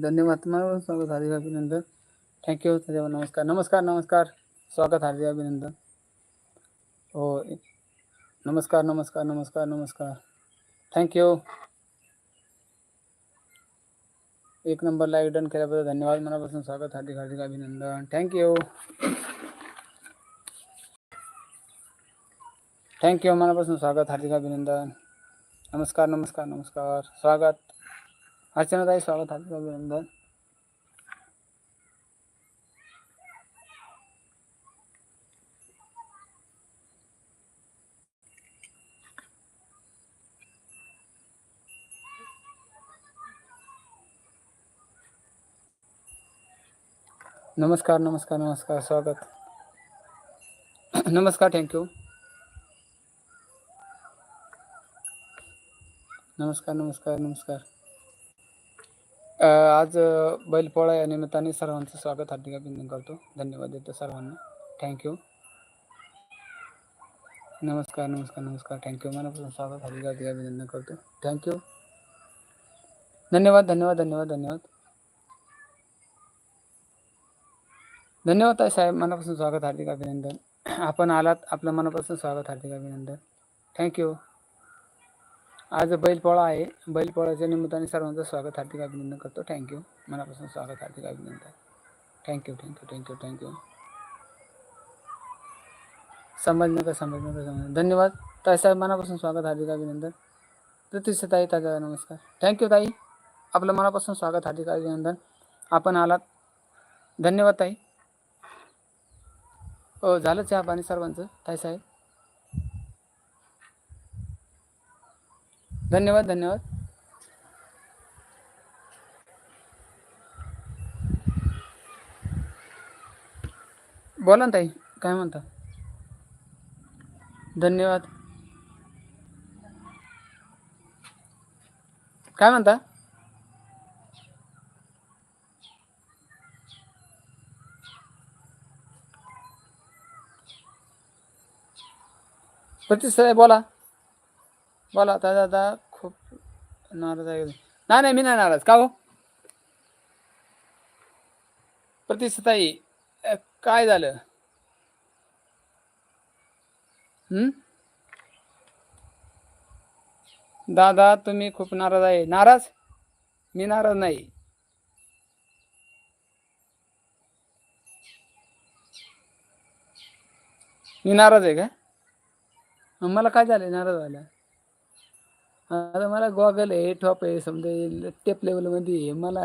धन्यवाद तुम्हाला स्वागत हार्दिक अभिनंदन. थँक्यू त्याच्यावर नमस्कार. नमस्कार नमस्कार. स्वागत हार्दिक अभिनंदन. हो नमस्कार नमस्कार नमस्कार नमस्कार. थँक्यू एक नंबर लाईक डन केल्याबद्दल धन्यवाद. मनापासून स्वागत हार्दिक हार्दिक अभिनंदन. थँक्यू थँक्यू मनापासून स्वागत हार्दिक अभिनंदन. नमस्कार नमस्कार नमस्कार. स्वागत. अर्चनाताई स्वागत हार्दिक अभिनंदन. नमस्कार नमस्कार नमस्कार स्वागत. नमस्कार थँक्यू नमस्कार नमस्कार नमस्कार. अ, आज अ, बैलपोळा या निमित्ताने सर्वांचं स्वागत हार्दिक अभिनंदन करतो. धन्यवाद देतो सर्वांना. थँक्यू नमस्कार नमस्कार नमस्कार. थँक्यू मनापासून स्वागत हार्दिक हार्दिक अभिनंदन करतो. थँक्यू धन्यवाद धन्यवाद धन्यवाद धन्यवाद. धन्यवाद ताई साहेब मनापासून स्वागत हार्दिक अभिनंदन. आपण आलात आपलं मनापासून स्वागत हार्दिक अभिनंदन. थँक्यू आज बैलपोळा आहे. बैलपोळ्याच्या निमित्ताने सर्वांचं स्वागत हार्दिक अभिनंदन करतो. थँक्यू मनापासून स्वागत हार्दिक अभिनंदन. Thank you thank you thank you thank you Sambhajinagar का समजणं धन्यवाद. ताई साहेब मनापासून स्वागत हार्दिक अभिनंदन. प्रतिष्ठा ताई ताजा नमस्कार. थँक्यू ताई. आपलं मनापासून स्वागत हार्दिक अभिनंदन. आपण आलात. धन्यवाद ताई. हो झालं चहा पाणी सर्वांचं. ताई साहेब धन्यवाद धन्यवाद. बोला ना ताई काय म्हणता? धन्यवाद. काय म्हणता? प्रतिसाहेब बोला. बोला आता दादा खूप नाराज आहे. नाही नाही मी नाही नाराज. का हो? प्रतिष्ठाताई काय झालं? दादा तुम्ही खूप नाराज आहे. नाराज? मी नाराज नाही. मी नाराज आहे का? मला काय झालं नाराज झालं आता मला गॉगल आहे टॉप आहे समजा टेप लेवलमध्ये आहे. मला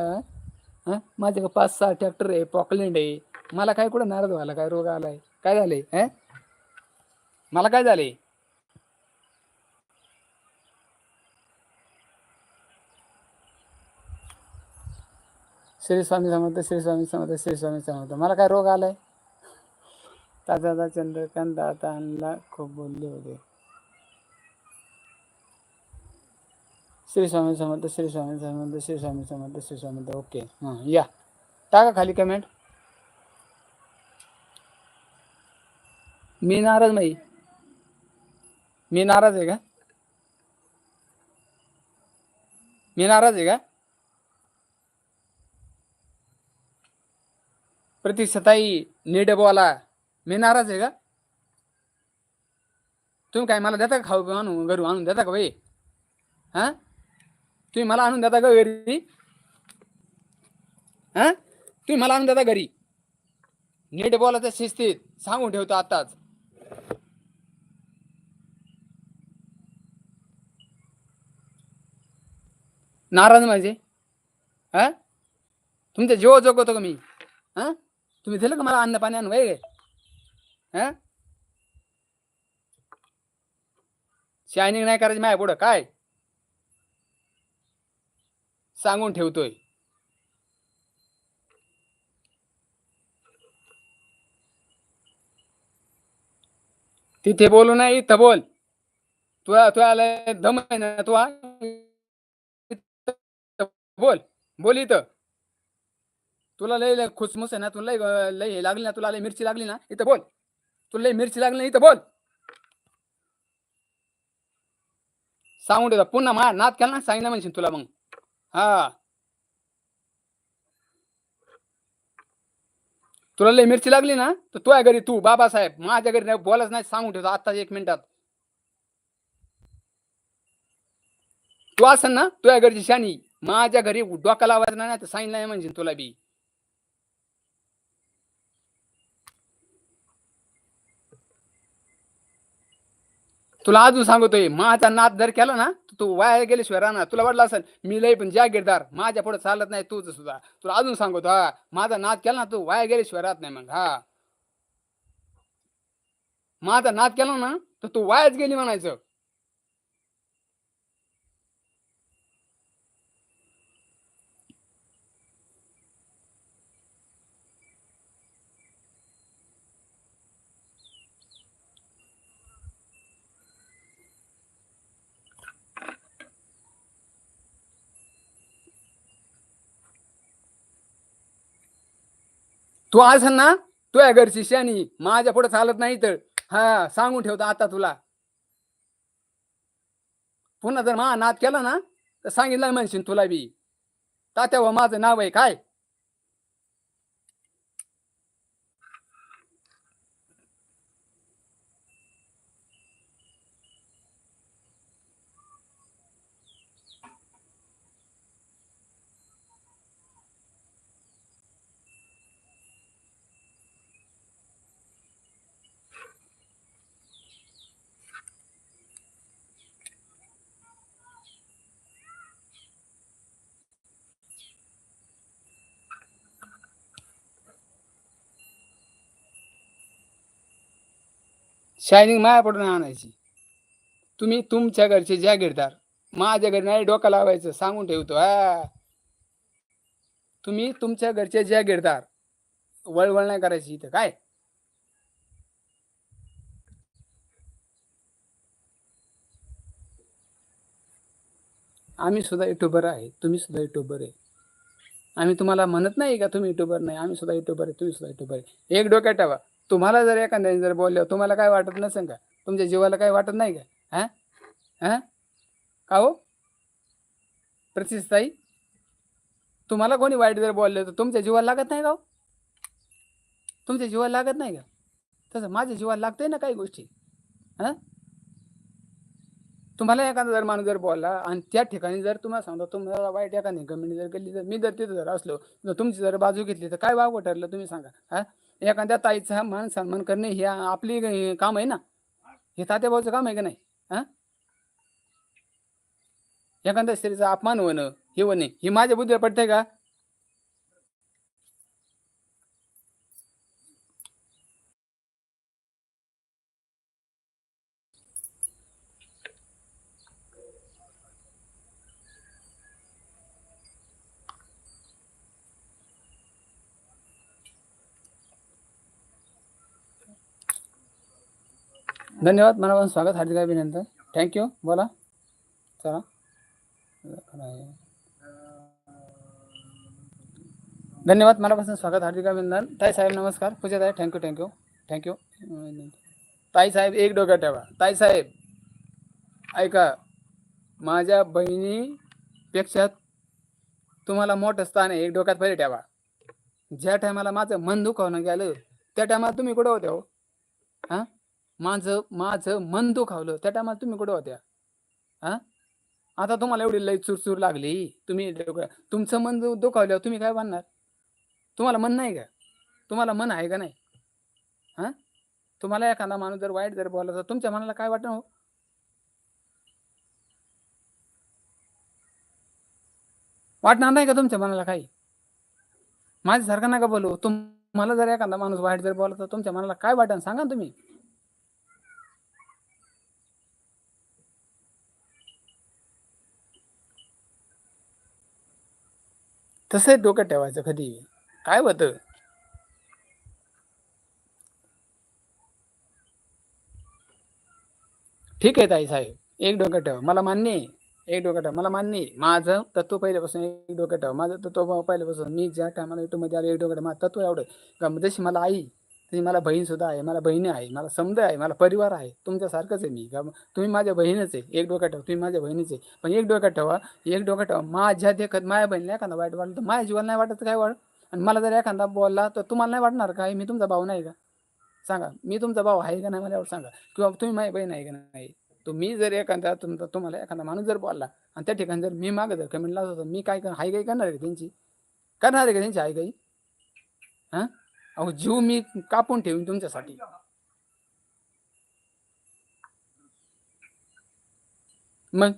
हां माझ्याकडे पाच सहा ट्रॅक्टर आहे पॉकलँड आहे. मला काय कुठं नाराज व्हायला काय रोग आलाय काय झालंय हां? मला काय झालंय? श्री स्वामी समर्थ श्री स्वामी समर्थ श्री स्वामी समर्थ. मला काय रोग आलाय? ताजा चंद्रकांत दादांना खूप बोलले होते. श्री स्वामी समर्थ श्री स्वामी समर्थ श्री स्वामी समर्थ श्री स्वामी ओके. हां या. टाका खाली कमेंट मी नाराज नाही. मी नाराज आहे का? मी नाराज आहे का? प्रतीक्षाताई नीट बोला. मी नाराज आहे का? तुम्ही काय मला देता का खाऊ आणून घरी आणून देता का बाई हां? तुम्ही मला आणून देता का घरी? हा? तुम्ही मला आणून देता घरी? नीट बोलायचं शिस्तीत. सांगून ठेवतो आताच नाराज माझे. हा? तुमचा जीव जगवतो का मी? हा? तुम्ही दिलं का मला अन्न पाणी आणू वय? हा? शायनिंग नाही करायची माझ्या पुढं. काय? सांगून ठेवतोय. तिथे बोलू नाही इथं बोल. तुला तुला आलाय दम आहे ना तू बोल बोल इथं. तुला लय लय खुसमुस आहे ना तुला लय लय हे लागली ना तुला लय मिरची लागली ना इथं बोल. तुला लय मिरची लागली ना इथं बोल. सांगून ठेवता पुन्हा मा नाद केला ना सांगितलं म्हणशील तुला मग. हा. तुला लय मिरची लागली ना? तर तुझ्या घरी तू बाबासाहेब माझ्या घरी नाही बोलाच नाही सांगून ठेवतो आता एक मिनिटात. तू असेल ना तुझ्या घरची शानी माझ्या घरी डोका लावायचं नाही तर साईन नाही म्हणजे तुला बी. तुला अजून सांगतोय माझा नाद जर केला ना तर तू वाया गेल्याशिवाय राहणार. तुला वाटलं असेल मी लय पण जागीरदार माझ्या पुढे चालत नाही तूच सुद्धा. तुला अजून सांगतो हा माझा नाद केला ना तू वाया गेल्याशिवाय राहत नाही मग हा. माझा नाद केला ना तर तू वायाच गेली म्हणायचं. तू असेल ना तुझ्या घरची शानी माझ्या पुढे चालत नाही तर हा सांगून ठेवतो आता तुला. पुन्हा जर मा नाद केला ना तर सांगितलं म्हणशील तुला बी. तात्या माझं नाव आहे काय? शायनिंग माया पडून आणायची. तुम्ही तुमच्या घरचे जागीरदार माझ्या घरी नाही डोकं लावायचं सांगून ठेवतो हा. तुम्ही तुमच्या घरचे जागीरदार वळवळ नाही करायची इथं काय? आम्ही सुद्धा युट्यूबर आहे तुम्ही सुद्धा युट्यूबर आहे. आम्ही तुम्हाला म्हणत नाही का तुम्ही युट्यूबर नाही आम्ही सुद्धा युट्यूबर आहे तुम्ही सुद्धा युट्यूबर आहे. एक डोक्यात ठेवा. तुम्हाला जर एखाद्याने जर बोलल्यावर तुम्हाला काय वाटत नसेल का? तुमच्या जीवाला काय वाटत नाही का? हा? हा? का हो? प्रतिष्ठाई तुम्हाला कोणी वाईट जर बोललं तर तुमच्या जीवाला लागत नाही का हो? तुमच्या जीवाला लागत नाही का? तसं माझ्या जीवाला लागतंय ना काही गोष्टी. हां? तुम्हाला एखादा जर माणूस जर बोलला आणि त्या ठिकाणी जर तुम्हाला सांगतो तुम्हाला वाईट एखादी कमेंट जर केली तर मी जर तिथं जर असलो जर तुमची जर बाजू घेतली तर काय वागवं ठरलं तुम्ही सांगा. हा? एखाद्या ताईचा मान सन्मान करणे हे आपली काम आहे ना? हे तात्याभाऊचं काम आहे का नाही? हा? एखाद्या स्त्रीचा अपमान होणं हे होणे हे माझ्या बुद्धीला पडतंय का? धन्यवाद. मनापासून स्वागत. हार्दिक अभिनंदन. थँक्यू बोला. चला. धन्यवाद. मनापासून स्वागत. हार्दिक अभिनंदन. ताई साहेब नमस्कार. पूजा ताई थँक्यू थँक्यू थँक्यू ताई साहेब एक डोक्यात ठेवा. ताई साहेब ऐका. माझ्या बहिणीपेक्षा तुम्हाला मोठं स्थान आहे. एक डोक्यात पहिले ठेवा. ज्या टायमाला माझं मन दुखावणं गेलं त्या टायमाला तुम्ही कुठं होते हो? हां? माझं माझं मन दुखावलं. त्या टायमाला तुम्ही कुठं होत्या? हा आता तुम्हाला एवढी लई चुरचूर लागली. तुम्ही तुमचं मन दु- दुखावल्यावर तुम्ही काय बनणार तुम्हाला मन नाही का? तुम्हाला मन आहे का नाही? हा तुम्हाला एखादा माणूस जर वाईट जर बोलला तर तुमच्या मनाला काय वाटणं हो? वाटणार नाही का तुमच्या मनाला काही? माझ्यासारखं नका बोलू. तुम्हाला जर एखादा माणूस वाईट जर बोलला तर तुमच्या मनाला काय वाटण? सांगा ना तुम्ही. तसंच डोक्यात ठेवायचं कधी. काय होतं? ठीक आहे ताई साहेब. एक डोकं ठेवा. मला मान्य आहे. एक डोकं ठेवा. मला मान्य आहे. माझं तत्व पहिल्यापासून एक डोकं ठेवा. माझं तत्व पहिल्यापासून मी ज्या टायमाला युट्यूबमध्ये आलो एक डोकं माझं तत्व एवढं का जशी मला आई त्याची मला बहीणसुद्धा आहे मला बहिणी आहे मला समज आहे मला परिवार आहे तुमच्यासारखंच आहे मी. का तुम्ही माझ्या बहिणीच आहे एक डोक्यात ठेवा तुम्ही माझ्या बहिणीच आहे. पण एक डोक्यात ठेवा एक डोक्यात ठेवा माझ्या देखत माझ्या बहिणीला एखादा वाईट वाटलं तर माझ्या जीवाला नाही वाटत काय वाट आणि मला जर एखादा बोलला तर तुम्हाला नाही वाटणार का? मी तुमचा भाऊ नाही का? सांगा मी तुमचा भाऊ आहे का नाही मला एवढं सांगा. किंवा तुम्ही माझी बहीण आहे का नाही? तुम्ही मी जर एखादा तुमचा तुम्हाला एखादा माणूस जर बोलला आणि त्या ठिकाणी जर मी मागं जर कमेंट लावत होतो मी काय कर हाय काही करणार आहे त्यांची? करणार आहे का त्यांची हाय काही हां? अहो जीव मी कापून ठेवीन तुमच्यासाठी. मग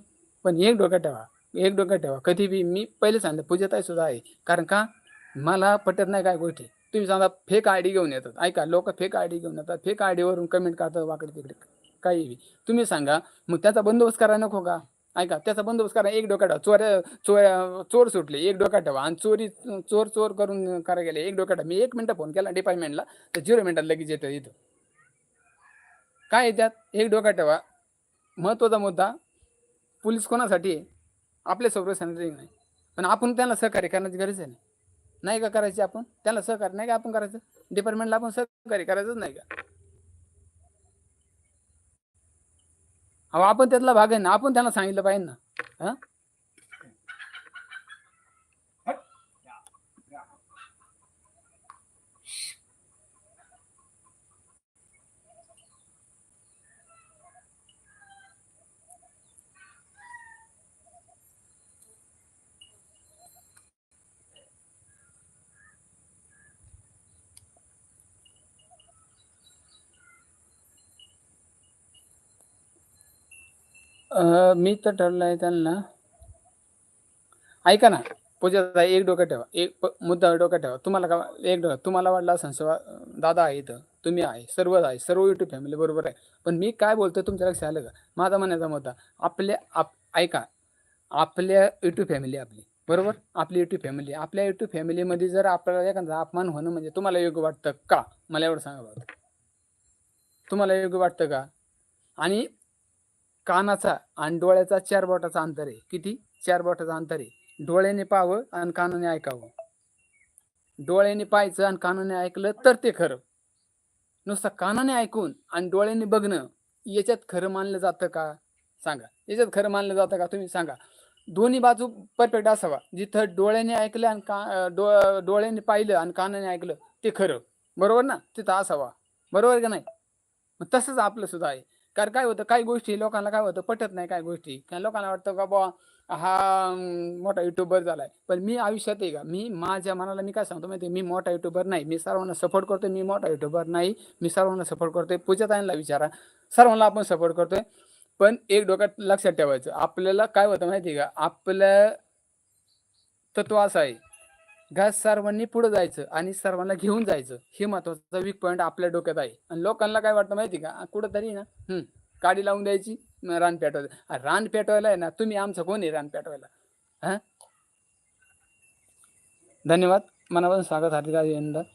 पण एक डोक्यात ठेवा एक डोक्यात ठेवा. कधी बी मी पहिले सांगतो पूजताई सुद्धा आहे. कारण का? मला पटत नाही काय गोष्टी. तुम्ही सांगा फेक आय डी घेऊन येतात. ऐका लोक फेक आय डी घेऊन येतात. फेक आय डीवरून कमेंट करतात वाकडे तिकडे काही बी. तुम्ही सांगा मग त्याचा बंदोबस्त करा नको का? ऐका त्याचा बंदोबस्त करा. एक डोक्यात ठेवा. चोऱ्या चोऱ्या चोर सुटले. एक डोक्यात ठेवा. आणि चोरी चोर चोर करून करा गेले. एक डोक्यात ठेवा. मी एक मिनटं फोन केला डिपार्टमेंटला तर झिरो मिनटात लगेच येतं इथं. काय त्यात? एक डोक्यात ठेवा. महत्त्वाचा मुद्दा पोलीस कोणासाठी आहे? आपल्या संरक्षणासाठी नाही. पण आपण त्यांना सहकार्य करण्याची गरज आहे नाही नाही का करायची आपण? त्याला सहकार्य नाही का आपण करायचं? डिपार्टमेंटला आपण सहकार्य करायचंच नाही का? अहो आपण त्यातला भाग आहे ना आपण त्यांना सांगितलं पाहिजे ना. हां? मी तर ठरलं आहे त्यांना. ऐका ना पूजा एक डोक्यात ठेवा. एक मुद्दा डोक्यात ठेवा. तुम्हाला का एक डोका तुम्हाला वाटला असं दादा आहे इथं तुम्ही आहे सर्व आहे सर्व युट्यूब फॅमिली बरोबर आहे. पण मी काय बोलतो तुमच्या लक्षात आलं का? माझा म्हणायचा मुद्दा आपल्या आप ऐका आपल्या युट्यूब फॅमिली आपली बरोबर? आपली युट्यूब फॅमिली आपल्या युट्यूब फॅमिलीमध्ये जर आपल्याला एखादा अपमान होणं म्हणजे तुम्हाला योग्य वाटतं का? मला एवढं सांगा तुम्हाला योग्य वाटतं का? आणि कानाचा आणि डोळ्याचा चार बोटाचा अंतर आहे. किती? चार बोटाचा अंतर आहे. डोळ्याने पाहावं आणि कानाने ऐकावं. डोळ्याने पाहायचं आणि कानाने ऐकलं तर ते खरं. नुसतं कानाने ऐकून आणि डोळ्याने बघणं याच्यात खरं मानलं जातं का? सांगा. याच्यात खरं मानलं जातं का? तुम्ही सांगा. दोन्ही बाजू परफेक्ट असावा. जिथं डोळ्याने ऐकलं आणि का डो डोळ्याने पाहिलं आणि कानाने ऐकलं ते खरं. बरोबर ना? तिथं असावा. बरोबर का नाही? मग तसंच आपलं सुद्धा आहे. कारण काय होतं काही गोष्टी लोकांना काय होतं पटत नाही काय गोष्टी. काय लोकांना वाटतं का बुवा हा मोठा युट्यूबर झालाय. पण मी आयुष्यात आहे का मी माझ्या मनाला मी काय सांगतो माहिती आहे? मी मोठा युट्यूबर नाही. मी सर्वांना सपोर्ट करतोय मी मोठा युट्यूबर नाही. मी सर्वांना सपोर्ट करतोय. पूजाताईंना विचारा. सर्वांना आपण सपोर्ट करतोय. पण एक डोक्यात लक्षात ठेवायचं आपल्याला काय होतं माहिती आहे का आपलं तत्व असं आहे. का सर्वांनी पुढे जायचं आणि सर्वांना घेऊन जायचं. हे महत्त्वाचा वीक पॉईंट आपल्या डोक्यात आहे. आणि लोकांना काय वाटतं माहिती आहे का? कुठंतरी ना हम्म गाडी लावून द्यायची रान पेटवायला. रान पेटवायला आहे ना तुम्ही आमचं कोण आहे रान पेटवायला? हा? धन्यवाद. मनापासून स्वागत हार्दिक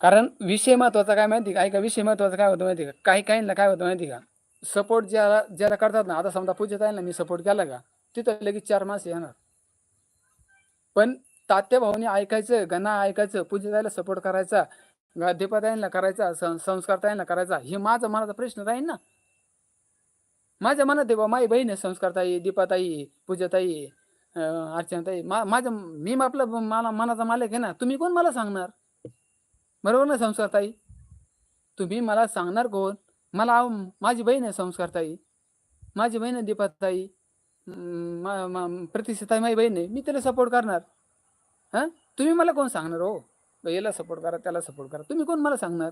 कारण विषय महत्त्वाचा काय माहिती का? ऐका विषय महत्त्वाचा काय होतं माहिती का? काही काहींना काय होतं माहिती का? सपोर्ट ज्याला ज्याला करतात ना आता समजा पूजेत आहे ना मी सपोर्ट केला का? तिथं लगेच चार मास येणार. पण तात्या भाऊनी ऐकायचं गणा ऐकायचं पूजताईला सपोर्ट करायचा दीपाताईंना करायचा सं संस्कारताईंना करायचा हे माझा मनाचा प्रश्न राहील ना. माझ्या मनात देवा बा बहीण आहे संस्कारताई दीपाताई पूजाताई अर्चनाताई मा माझं मी आपलं मला मनाचा मालक आहे ना तुम्ही कोण मला सांगणार? बरोबर ना संस्कारताई? तुम्ही मला सांगणार कोण? मला माझी बहीण आहे संस्कारताई. माझी बहीण आहे दीपाताई. मा- मा- प्रतिष्ठाताई माझी बहीण आहे मी त्याला सपोर्ट करणार. हां? तुम्ही मला कोण सांगणार हो? याला सपोर्ट करा त्याला सपोर्ट करा. तुम्ही कोण मला सांगणार?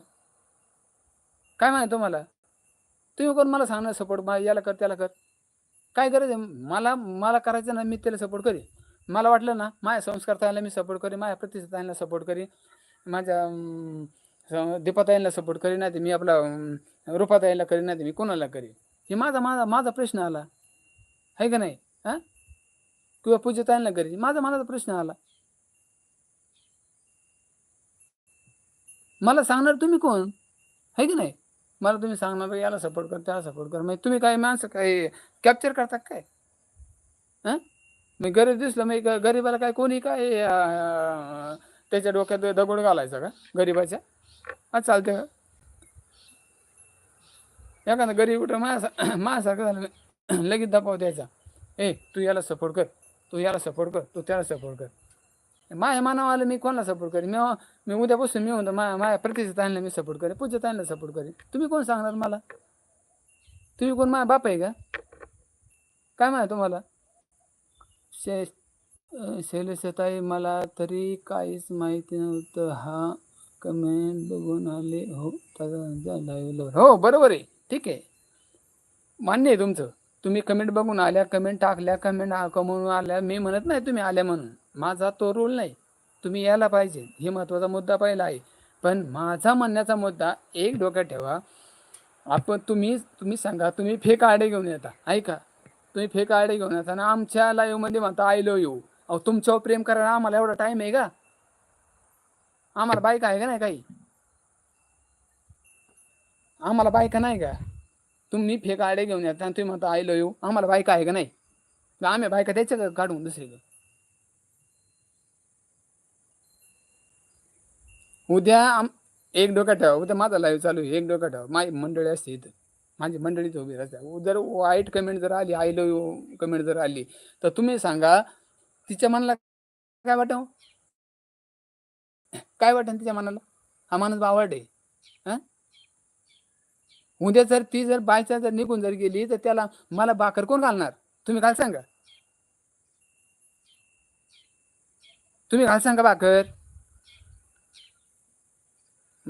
काय माहिती तुम्हाला? तुम्ही कोण मला सांगणार सपोर्ट मा याला कर त्याला कर. काय गरज आहे? मला मला करायचं ना मी त्याला सपोर्ट करेन. मला वाटलं ना माझ्या संस्कार ताईला मी सपोर्ट करेन माझ्या प्रतिष्ठाताईला सपोर्ट करेन माझ्या अं, दीपाताईला सपोर्ट करेन नाही ते मी आपला रूपाताईला करीन नाही ते मी कोणाला करीन. हे माझा माझा माझा प्रश्न आला. आहे का नाही? हां? किंवा पूजेताईंना करीन. माझा माझा प्रश्न आला. मला सांगणार तुम्ही कोण? आहे की नाही? मला तुम्ही सांगणार याला सपोर्ट कर त्याला सपोर्ट कर. मग तुम्ही काय माणसं काय कॅप्चर करता काय? हां? मी गरीब दिसलं मग गरीबाला काय कोणी काय त्याच्या डोक्यात दगड घालायचा का? गरीबाच्या? हा चालते का? एखादा गरीब कुठं माझ्या माझ्यासारखं झालं लगेच दबाव द्यायचा. ए तू याला सपोर्ट कर. तू याला सपोर्ट कर. तू त्याला सपोर्ट कर. माझ्या मनावर आलं मी कोणाला सपोर्ट करेन? मी मी उद्यापासून मी म्हणतो मा माझ्या प्रतिष्ठित आणलं मी सपोर्ट करेन पूजा ताईला सपोर्ट करेन. तुम्ही कोण सांगणार मला? तुम्ही कोण? माझा बाप आहे का? काय माहिती तुम्हाला? शे शैलेशताई मला तरी काहीच माहिती नव्हतं. हा कमेंट बघून आले. हो लाईव्ह हो बरोबर आहे. ठीक आहे. मान्य आहे तुमचं. तुम्ही कमेंट बघून आल्या कमेंट टाकल्या कमेंट कमवून आल्या. मी म्हणत नाही तुम्ही आल्या म्हणून. माझा तो रोल नाही. तुम्ही यायला पाहिजे. हे महत्त्वाचा मुद्दा पहिला आहे. पण माझा म्हणण्याचा मुद्दा एक डोक्यात ठेवा. आपण तुम्ही तुम्ही सांगा तुम्ही फेक आडे घेऊन येता. ऐका. तुम्ही फेक आडे घेऊन येता आणि आमच्या लाईव्हमध्ये म्हणता आय येऊ यू अहो तुमच्यावर प्रेम करायला आम्हाला एवढा टाईम आहे का? आम्हाला बायका आहे का नाही काही? आम्हाला बायका नाही का? तुम्ही फेक आडे घेऊन येता आणि तुम्ही म्हणता आय येऊ यू आम्हाला बायका आहे का नाही? आम्ही बायका त्याच्या काढून दुसरीकडे. उद्या आम एक डोक्यात ठेवा उद्या माझा लाईव्ह चालू आहे एक डोका ठेवा. माझी मंडळी असते इथं. माझी मंडळीच उभी राहते. जर वाईट कमेंट जर आली आय लव यू कमेंट जर आली तर तुम्ही सांगा तिच्या मनाला काय वाटव काय वाटेल तिच्या मनाला? हा माणूस आवड आहे. हां? उद्या जर ती जर बायचा जर निघून जर गेली तर त्याला मला बाकर कोण घालणार? तुम्ही घाल सांगा. तुम्ही घाल सांगा बाकर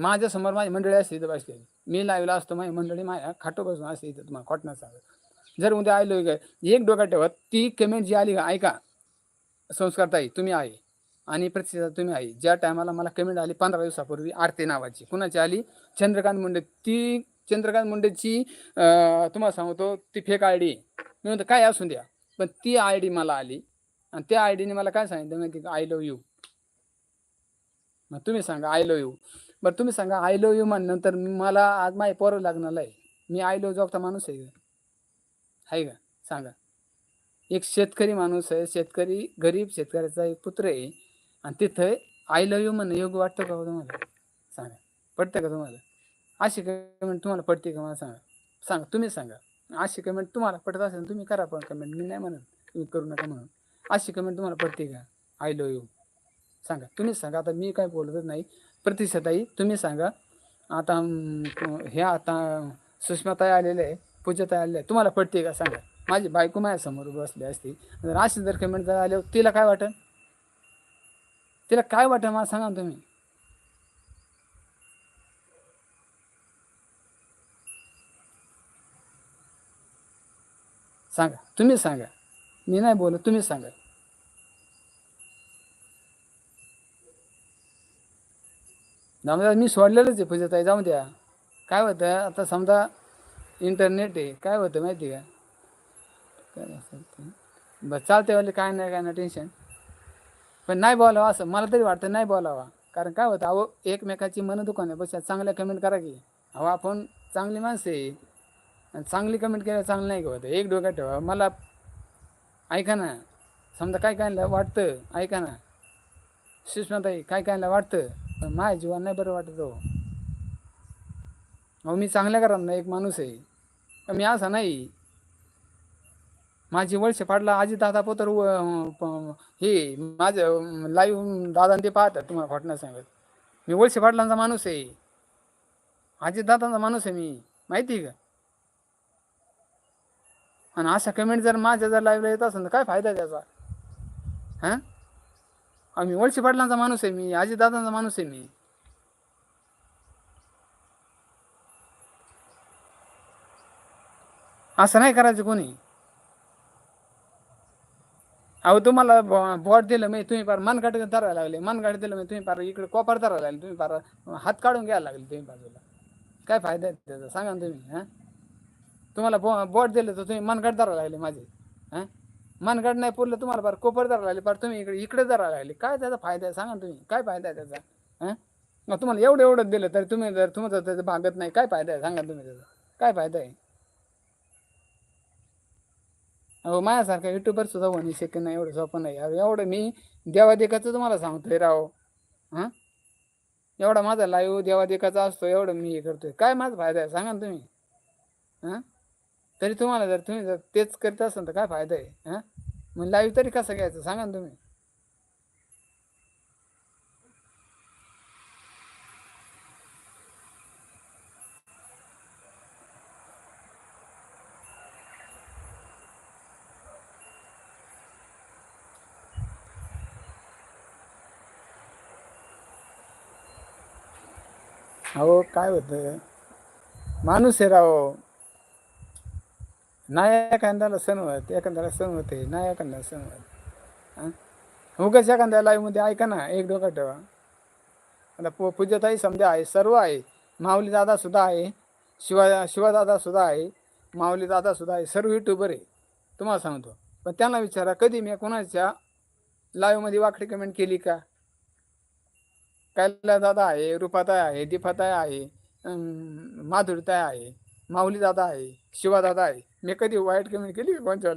माझ्यासमोर माझी मंडळी असते इथं बसलेली मी लाईव्हला असतो माझी मंडळी माझ्या खाटो बसून असते इथं तुम्हाला खोटणार सांगत जर उद्या आलो काय एक डोक्यात ठेवत ती कमेंट जी आली का ऐका. संस्कारताई तुम्ही आहे. आणि प्रतिसाद तुम्ही आहे. ज्या टायमाला मला कमेंट आली पंधरा दिवसापूर्वी आरती नावाची. कुणाची आली? चंद्रकांत मुंडे. ती चंद्रकांत मुंडेची तुम्हाला सांगतो ती फेक आय डी मी म्हणतो काय असून द्या. पण ती आय डी मला आली. आणि त्या आय डीने मला काय सांगितलं माहिती का? आय लव्ह यू मग तुम्ही सांगा आय लव्ह यू बरं तुम्ही सांगा आय लव्ह यू म्हणल्यानंतर मला आज माझे पोरं लागणार आहे. मी आय लव्ह जॉबचा माणूस आहे. का आहे का? सांगा. एक शेतकरी माणूस आहे शेतकरी गरीब शेतकऱ्याचा एक पुत्र आहे. आणि तिथं आय लव्ह यू म्हणणं योग्य वाटतं का हो तुम्हाला? सांगा. पडतं का तुम्हाला? अशी कमेंट तुम्हाला पडते का मला सांगा? सांगा तुम्ही सांगा. अशी कमेंट तुम्हाला पडत असेल तुम्ही करा पण कमेंट मी नाही म्हणत तुम्ही करू नका म्हणून. अशी कमेंट तुम्हाला पडते का? आय लव्ह यू सांगा. तुम्हीच सांगा. आता मी काय बोलतच नाही. प्रतिष्ठाताई तुम्ही सांगा. आता हे आता सुषमाताई आलेले आहे पूजाताई आलेले आहे. तुम्हाला पडते का? सांगा. माझी बायको माझ्यासमोर बसली असती. जर अशी जर कमेंट जर आले तिला काय वाटेल तिला काय वाटेल मला सांगा तुम्ही. सांगा. तुम्ही सांगा. मी नाही बोलत तुम्ही सांगा. जाऊ मी सोडलेलंच आहे पूजाताई जाऊ द्या. काय होतं आता समजा इंटरनेट आहे काय होतं माहिती आहे का? काय असेल ते बरं चालते वाले काय नाही काय नाही टेन्शन पण नाही बोलावं असं मला तरी वाटतं नाही बोलावा. कारण काय होतं अहो एकमेकाची मन दुकानापेक्षा चांगल्या कमेंट करा की. अहो आपण चांगली माणसं आहे. आणि चांगली कमेंट केल्यावर चांगलं नाही का होतं? एक डोक्यात ठेवा. मला ऐका ना. समजा काय काय वाटतं ऐका ना. सुषमाताई काय काय वाटतं? पण माझ्या जीवन नाही बरं वाटत हो अहो मी चांगल्या करा ना एक माणूस आहे. मी असा नाही. माझी वळसे फाडला आजी दादा पोतर हे माझं लाईव्ह दादा ते पाहतात तुम्हाला फाटणं सांगत. मी वळसे फाडलांचा माणूस आहे. आजी दादांचा माणूस आहे मी. माहिती आहे का? आणि अशा कमेंट जर माझ्या जर लाईव्हला येत असेल तर काय फायदा त्याचा? हां? आम्ही वळशी पाटलांचा माणूस आहे मी आजीदादांचा माणूस आहे मी. असं नाही करायचं कोणी. अहो तुम्हाला बॉट दिलं मी तुम्ही पार मनगाड धरायला लागले. मनगाड दिलं मी तुम्ही पार इकडे कोपर धरायला लागले. तुम्ही पार हात काढून घ्यायला लागले तुम्ही बाजूला. काय फायदा आहे त्याचा? सांगा ना तुम्ही हां? तुम्हाला बो बॉट दिलं तर तुम्ही मनगड धरायला लागले माझे हां? मनगड नाही पुरलं तुम्हाला पार कोपर धरायला लागले पार तुम्ही इकडे इकडे धरायला लागले. काय त्याचा फायदा आहे? सांगा तुम्ही. काय फायदा आहे त्याचा? हां? मग तुम्हाला एवढं एवढं दिलं तर तुम्ही जर तुमचं त्याचं भागत नाही काय फायदा आहे? सांगा तुम्ही त्याचा. काय फायदा आहे? अहो माझ्यासारखा युट्यूबर सुद्धा होणे शक्य नाही. एवढं सोपं नाही. अहो एवढं मी देवादेकाचं तुम्हाला सांगतोय राव. हां? एवढा माझा लाईव्ह देवादेकाचा असतो एवढं मी हे करतोय. काय माझा फायदा आहे? सांगा ना तुम्ही. हां? तरी तुम्हाला जर तुम्ही जर तेच करत असाल तर काय फायदा आहे? हां? मग लाईव्ह तरी कसं घ्यायचं? सांगा ना तुम्ही. अहो काय होतं माणूस आहे राव. नाही एखाद्याला सण होत एखाद्याला सण होते नाही एखाद्याला सण होत. उगाच एखाद्या लाईव्हमध्ये ऐका ना एक डोका ठेवा. आता पू पूजाताई समजा आहे सर्व आहे. माऊली दादा सुद्धा आहे शिवा शिवादादा सुद्धा आहे माऊली दादा सुद्धा आहे सर्व युट्यूबर आहे. तुम्हाला सांगतो. पण त्यांना विचारा कधी मी कोणाच्या लाईव्हमध्ये वाकडी कमेंट केली का? कैला दादा आहे रुपाताई आहे दीपाताय आहे माधुरताय आहे. माऊली दादा आहे शिवादादा आहे. मी कधी वाईट कमेंट केली? का कोणत्या